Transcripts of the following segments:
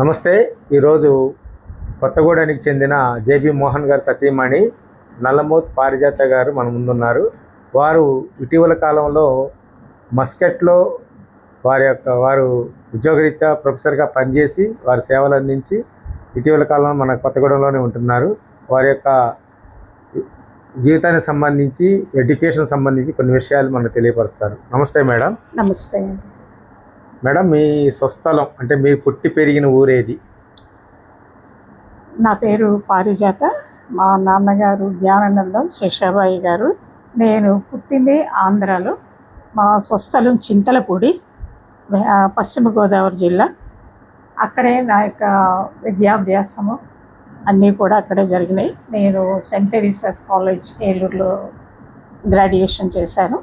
నమస్తే. ఈరోజు కొత్తగూడెనికి చెందిన జేబీ మోహన్ గారు సతీమణి నల్లమూత్ పారిజాత గారు మన ముందున్నారు. వారు ఇటీవల కాలంలో మస్కెట్లో వారి యొక్క వారు ఉద్యోగరీత్యా ప్రొఫెసర్గా పనిచేసి వారి సేవలు అందించి ఇటీవల కాలంలో మన కొత్తగూడెంలోనే ఉంటున్నారు. వారి యొక్క జీవితానికి సంబంధించి ఎడ్యుకేషన్ సంబంధించి కొన్ని విషయాలు మనకు తెలియపరుస్తారు. నమస్తే మేడం. నమస్తే మేడం మీ స్వస్థలం అంటే మీ పుట్టి పెరిగిన ఊరేది? నా పేరు పారిజాత. మా నాన్నగారు జ్ఞానానందం శేషాబాయి గారు. నేను పుట్టింది ఆంధ్రాలో. మా స్వస్థలం చింతలపూడి పశ్చిమ గోదావరి జిల్లా. అక్కడే నా యొక్క విద్యాభ్యాసము అన్నీ కూడా అక్కడే జరిగినాయి. నేను సెంట్ తెరీసాస్ కాలేజ్ ఏలూరులో గ్రాడ్యుయేషన్ చేశాను.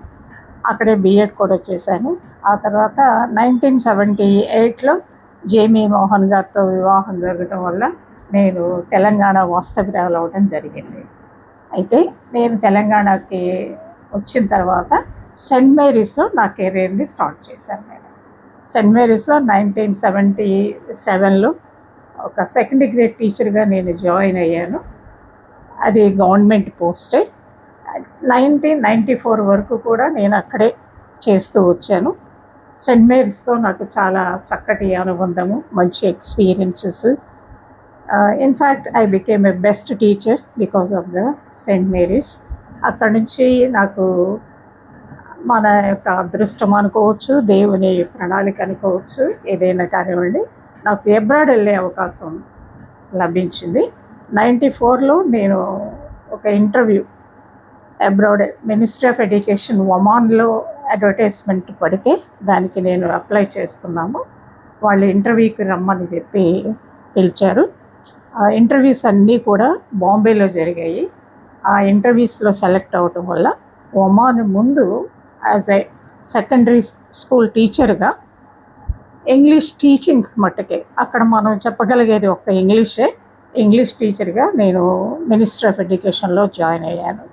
అక్కడే బీఎడ్ కూడా చేశాను. ఆ తర్వాత నైన్టీన్ సెవెంటీ ఎయిట్లో జేమీ మోహన్ గారితో వివాహం జరగడం వల్ల నేను తెలంగాణ వాస్తవ్యురాలు అవ్వడం జరిగింది. అయితే నేను తెలంగాణకి వచ్చిన తర్వాత సెంట్ మేరీస్లో నా కెరీర్ని స్టార్ట్ చేశాను నేను. సెంట్ మేరీస్లో నైన్టీన్ సెవెంటీ సెవెన్లో ఒక సెకండ్ గ్రేడ్ టీచర్గా నేను జాయిన్ అయ్యాను. అది గవర్నమెంట్ పోస్టే. నైన్టీన్ నైంటీ ఫోర్ వరకు కూడా నేను అక్కడే చేస్తూ వచ్చాను. సెంట్ మేరీస్తో నాకు చాలా చక్కటి అనుబంధము మంచి experiences in fact I became a best teacher because of the Saint Mary's అక్కడ నుంచి నాకు మన యొక్క అదృష్టం అనుకోవచ్చు దేవుని ప్రణాళిక అనుకోవచ్చు ఏదైనా కానివ్వండి. నాకు ఎబ్రాడ్ వెళ్ళే అవకాశం లభించింది. నైంటీ ఫోర్లో నేను ఒక interview abroad ministry of education ఒమాన్లో advertisement పడితే దానికి నేను అప్లై చేసుకున్నాము. వాళ్ళు ఇంటర్వ్యూకి రమ్మని చెప్పి పిలిచారు. ఆ ఇంటర్వ్యూస్ అన్నీ కూడా బాంబేలో జరిగాయి. ఆ ఇంటర్వ్యూస్లో సెలెక్ట్ అవ్వటం వల్ల ఒమాన్ ముందు యాజ్ ఎ సెకండరీ స్కూల్ టీచర్గా ఇంగ్లీష్ టీచింగ్ మట్టుకే అక్కడ మనం చెప్పగలిగేది ఒక్క ఇంగ్లీషే. ఇంగ్లీష్ టీచర్గా నేను మినిస్టర్ ఆఫ్ ఎడ్యుకేషన్లో జాయిన్ అయ్యాను.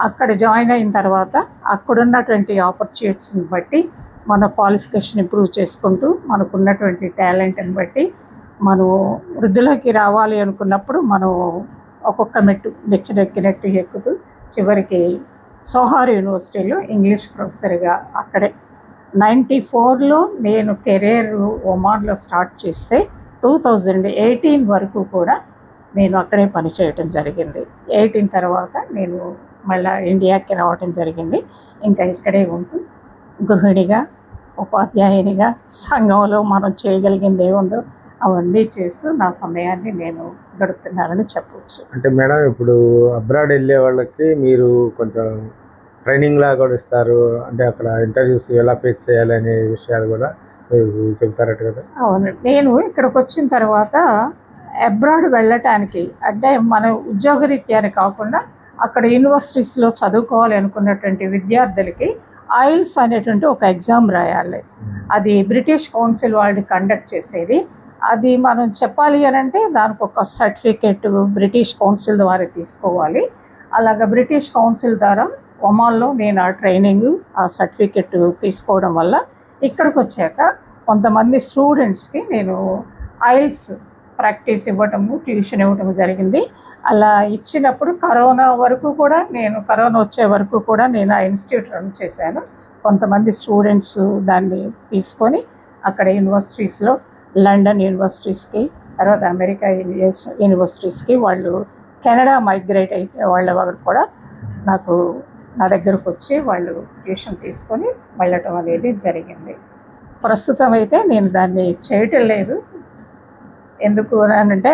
అక్కడ జాయిన్ అయిన తర్వాత అక్కడున్నటువంటి ఆపర్చునిటీస్ని బట్టి మన క్వాలిఫికేషన్ ఇంప్రూవ్ చేసుకుంటూ మనకున్నటువంటి టాలెంట్ని బట్టి మనం వృద్ధిలోకి రావాలి అనుకున్నప్పుడు మనం ఒక్కొక్క మెట్టు నెచ్చినెక్కినట్టు ఎక్కుతూ చివరికి సోహార్ యూనివర్సిటీలో ఇంగ్లీష్ ప్రొఫెసర్గా అక్కడే. నైంటీ ఫోర్లో నేను కెరీర్ ఒమాన్లో స్టార్ట్ చేస్తే టూ థౌజండ్ ఎయిటీన్ వరకు కూడా నేను అక్కడే పనిచేయటం జరిగింది. ఎయిటీన్ తర్వాత నేను మళ్ళీ ఇండియాకి రావటం జరిగింది. ఇంకా ఇక్కడే ఉంటూ గృహిణిగా ఉపాధ్యాయునిగా సంఘంలో మనం చేయగలిగింది ఏముందో అవన్నీ చేస్తూ నా సమయాన్ని నేను గడుపుతున్నానని చెప్పవచ్చు అంటే మేడం ఇప్పుడు అబ్రాడ్ వెళ్ళే వాళ్ళకి మీరు కొంచెం ట్రైనింగ్ లాగా కూడా ఇస్తారు. అంటే అక్కడ ఇంటర్వ్యూస్ ఎలా ఫేస్ చేయాలి అనే విషయాలు కూడా మీరు చెప్తారట కదా? అవును. నేను ఇక్కడికి వచ్చిన తర్వాత అబ్రాడ్ వెళ్ళటానికి అంటే మన ఉద్యోగరీత్యాన్ని కాకుండా అక్కడ యూనివర్సిటీస్లో చదువుకోవాలి అనుకున్నటువంటి విద్యార్థులకి ఐల్స్ అనేటువంటి ఒక ఎగ్జామ్ రాయాలి. అది బ్రిటిష్ కౌన్సిల్ వాళ్ళు కండక్ట్ చేసేది. అది మనం చెప్పాలి అని అంటే దానికి ఒక సర్టిఫికెట్ బ్రిటిష్ కౌన్సిల్ ద్వారా తీసుకోవాలి. అలాగ బ్రిటిష్ కౌన్సిల్ ద్వారా ఒమాన్లో నేను ఆ ట్రైనింగ్ ఆ సర్టిఫికెట్ తీసుకోవడం వల్ల ఇక్కడికి వచ్చాక కొంతమంది స్టూడెంట్స్కి నేను ఐల్స్ ప్రాక్టీస్ ఇవ్వటము ట్యూషన్ ఇవ్వటము జరిగింది. అలా ఇచ్చినప్పుడు కరోనా వరకు కూడా నేను కరోనా వచ్చే వరకు కూడా నేను ఆ ఇన్స్టిట్యూట్ రన్ చేశాను. కొంతమంది స్టూడెంట్స్ దాన్ని తీసుకొని అక్కడ యూనివర్సిటీస్లో లండన్ యూనివర్సిటీస్కి తర్వాత అమెరికా యూనివర్సిటీస్కి వాళ్ళు కెనడా మైగ్రేట్ అయితే వాళ్ళ వాళ్ళు కూడా నాకు నా దగ్గరకు వచ్చి వాళ్ళు ట్యూషన్ తీసుకొని వెళ్ళటం అనేది జరిగింది. ప్రస్తుతం అయితే నేను దాన్ని చేయటం లేదు. ఎందుకు అని అంటే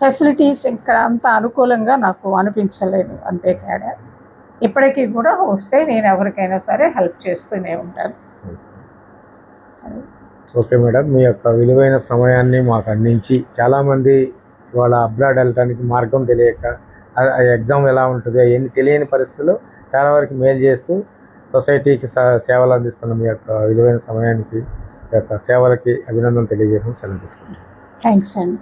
ఫెసిలిటీస్ ఇక్కడ అంత అనుకూలంగా నాకు అనిపించలేదు అంతే తేడా. ఇప్పటికీ కూడా వస్తే నేను ఎవరికైనా సరే హెల్ప్ చేస్తూనే ఉంటాను. ఓకే మేడం మీ యొక్క విలువైన సమయాన్ని మాకు అందించి చాలామంది వాళ్ళ అబ్రాడ్ వెళ్ళడానికి మార్గం తెలియక ఎగ్జామ్ ఎలా ఉంటుంది అవన్నీ తెలియని పరిస్థితుల్లో చాలా వరకు మేలు చేస్తూ సొసైటీకి స- సేవలు అందిస్తున్న మీ యొక్క విలువైన సమయానికి మీ యొక్క సేవలకి అభినందన తెలియజేయడం సెలవు తీసుకుంటాం థ్యాంక్స్ అండి